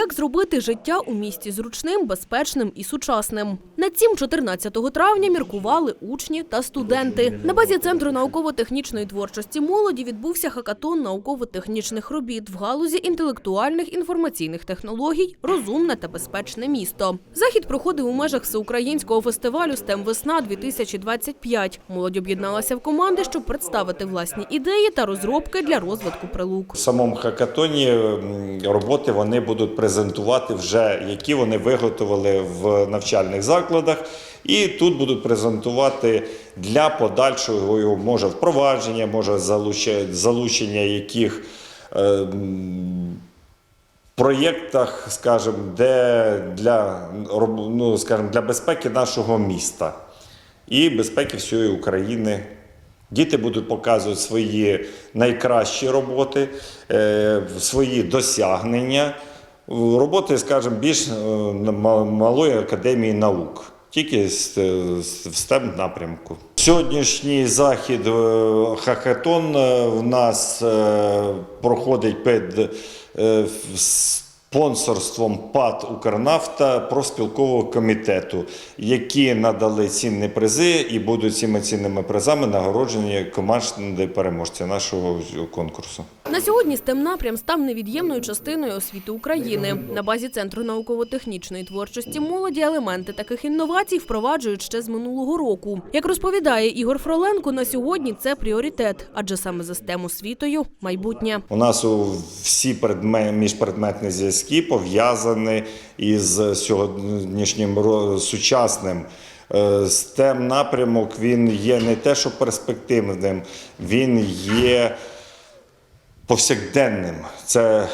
Як зробити життя у місті зручним, безпечним і сучасним? Над цим 14 травня міркували учні та студенти. На базі центру науково-технічної творчості молоді відбувся хакатон науково-технічних робіт в галузі інтелектуальних інформаційних технологій Розумне та безпечне місто. Захід проходив у межах всеукраїнського фестивалю «СТЕМ Весна 2025 Молодь об'єдналася в команди, щоб представити власні ідеї та розробки для розвитку прилук. В самому хакатоні роботи вони будуть презентувати вже, які вони виготовили в навчальних закладах, і тут будуть презентувати для подальшого може впровадження, може залучення, залучення яких. е, Проєктах, скажімо, де для, ну, скажімо, для безпеки нашого міста і безпеки всієї України. Діти будуть показувати свої найкращі роботи, е, свої досягнення, роботи, скажімо, більш е, малої академії наук, тільки в STEM напрямку. Сьогоднішній захід е, хакатон е, в нас проходить під спонсорством ПАД Укрнафта профспілкового комітету, які надали цінні призи і будуть цими цінними призами нагороджені команди переможця нашого конкурсу. На сьогодні STEM напрям став невід'ємною частиною освіти України. На базі центру науково-технічної творчості молоді елементи таких інновацій впроваджують ще з минулого року. Як розповідає Ігор Фроленко, на сьогодні це пріоритет, адже саме за STEM освітою майбутнє. У нас всі предме, міжпредметні зв'язки пов'язані із сьогоднішнім сучасним. STEM напрямок він є не те, що перспективним, він є повсякденним. Це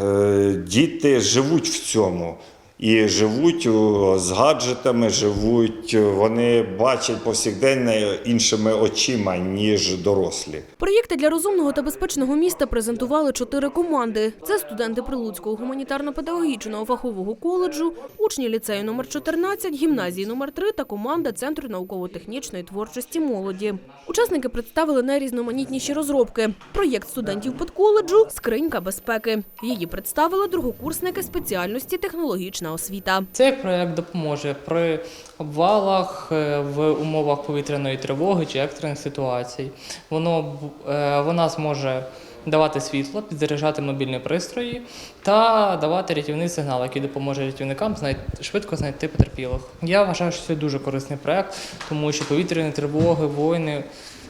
е, діти живуть в цьому. І живуть з гаджетами, живуть, вони бачать повсякденно іншими очима, ніж дорослі. Проєкти для розумного та безпечного міста презентували чотири команди. Це студенти Прилуцького гуманітарно-педагогічного фахового коледжу, учні ліцею номер 14, гімназії номер 3 та команда Центру науково-технічної творчості молоді. Учасники представили найрізноманітніші розробки. Проєкт студентів педколеджу Скринька безпеки. Її представили другокурсники спеціальності технологічна освіта. Цей проект допоможе при обвалах е, в умовах повітряної тривоги чи екстрених ситуацій. Воно е, вона зможе давати світло, підзаряджати мобільні пристрої та давати рятівний сигнал, який допоможе рятівникам швидко знайти потерпілих. Я вважаю, що це дуже корисний проект, тому що повітряні тривоги, війни,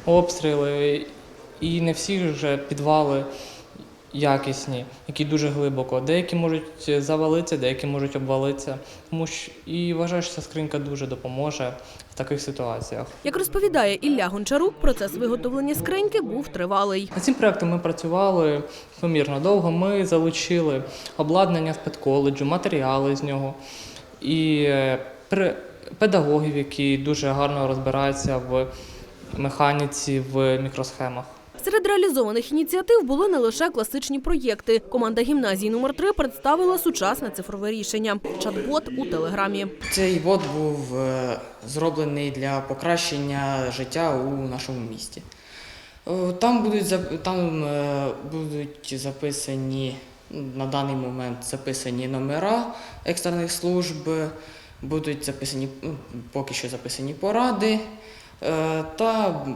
обстріли і не всі вже підвали якісні, які дуже глибоко. Деякі можуть завалитися, деякі можуть обвалитися. Тому що і вважаю, що ця скринька дуже допоможе в таких ситуаціях. Як розповідає Ілля Гончарук, процес виготовлення скриньки був тривалий. Над цим проектом ми працювали помірно довго. Ми залучили обладнання з педколеджу, матеріали з нього і е, при- педагогів, які дуже гарно розбираються в механіці, в мікросхемах. Серед реалізованих ініціатив були не лише класичні проєкти. Команда гімназії номер 3 представила сучасне цифрове рішення чат-бот у телеграмі. Цей бот був е, зроблений для покращення життя у нашому місті. Е, Там будуть, там, е, будуть записані на даний момент записані номера екстрених служб, будуть записані ну, поки що записані поради та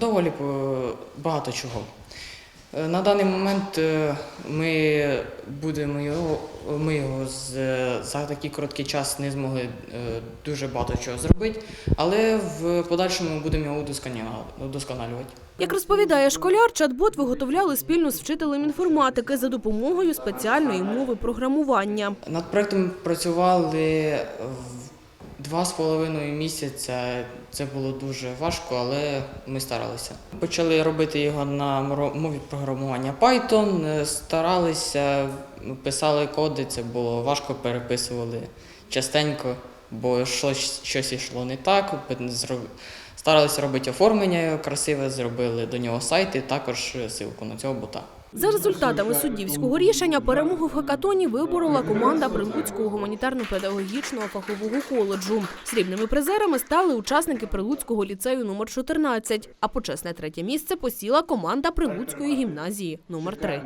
доволі е, багато чого. Е, На даний момент е, ми будемо його, ми його з, за такий короткий час не змогли дуже багато чого зробити, але в подальшому будемо його удосконалювати. Як розповідає школяр, чат-бот виготовляли спільно з вчителем інформатики за допомогою спеціальної мови програмування. Над проектом працювали в два з половиною місяця. Це було дуже важко, але ми старалися. Почали робити його на мові програмування Python, е, старалися, писали коди, це було важко, переписували частенько, бо щось, щось йшло не так. Старалися робити оформлення красиве, зробили до нього сайт і також ссылку на цього бота. За результатами суддівського рішення перемогу в хакатоні виборола команда Прилуцького гуманітарно-педагогічного фахового коледжу. Срібними призерами стали учасники Прилуцького ліцею номер 14, а почесне третє місце посіла команда Прилуцької гімназії номер 3.